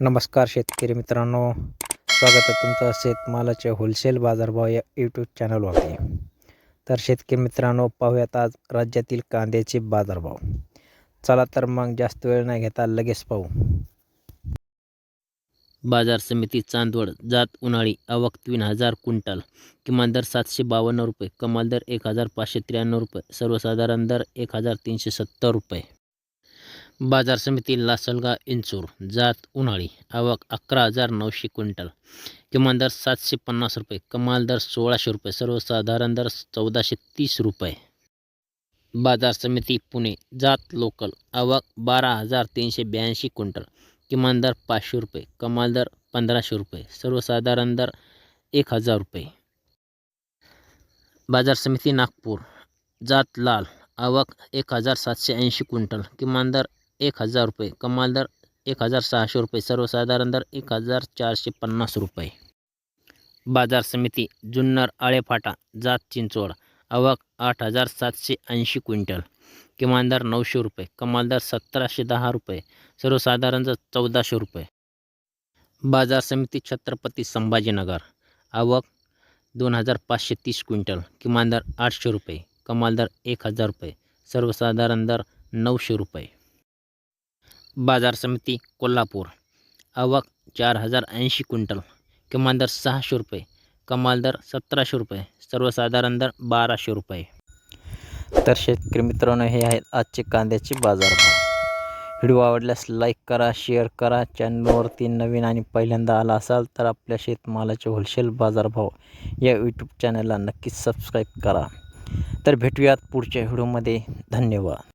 नमस्कार शेतकरी मित्रांनो. स्वागत आहे तुमचं शेतमालाचे होलसेल बाजारभाव या यूट्यूब चॅनलवरती तर शेतकरी मित्रांनो पाहूयात आज राज्यातील कांद्याचे बाजारभाव. चला तर मग जास्त वेळ नाही घेता लगेच पाहू. बाजार समिती चांदवड जात उन्हाळी आवक तीन हजार क्विंटल किमान दर सातशे बावन्न रुपये कमाल दर एक हजार पाचशे त्र्याण्णव रुपये सर्वसाधारण दर एक हजार तीनशे सत्तर रुपये. बाजार समिती लासलगा इंचूर जात उन्हाळी आवक अकरा हजार नऊशे क्विंटल. किमान दर सातशे पन्नास रुपये कमाल दर सोळाशे रुपये सर्वसाधारण दर चौदाशे तीस रुपये. बाजार समिती पुणे जात लोकल आवक बारा हजार तीनशे ब्याऐंशी क्विंटल किमान दर पाचशे रुपये कमाल दर पंधराशे रुपये सर्वसाधारण दर एक हजार रुपये. बाजार समिती नागपूर जात लाल आवक एक हजार सातशे ऐंशी क्विंटल किमान दर एक हजार रुपये कमाल दर एक हजार सहाशे रुपये सर्वसाधारण दर एक हजार चारशे पन्नास रुपये. बाजार समिती जुन्नर आळेफाटा जात चिंचवड आवक आठ हजार सातशे ऐंशी क्विंटल. किमान दर नऊशे रुपये कमाल दर सतराशे दहा रुपये सर्वसाधारण दर चौदाशे रुपये. बाजार समिती छत्रपती संभाजीनगर आवक दोन हजार पाचशे तीस क्विंटल किमान दर आठशे रुपये कमाल दर एक हजार रुपये सर्वसाधारण दर नऊशे रुपये. बाजार समिती कोल्हापूर. आवक चार हजार ऐंशी क्विंटल. किमान दर सहाशे रुपये. कमाल दर सतराशे रुपये. सर्वसाधारण दर बाराशे रुपये. तर शेतकरी मित्रांनो हे आहेत आजचे कांद्याचे बाजारभाव. व्हिडिओ आवडल्यास लाईक करा शेअर करा. चॅनलवरती नवीन आणि पहिल्यांदा आला असाल तर आपल्या शेतमालाचे होलसेल बाजारभाव या यूट्यूब चॅनलला नक्कीच सबस्क्राईब करा. तर भेटूयात पुढच्या व्हिडिओमध्ये. धन्यवाद.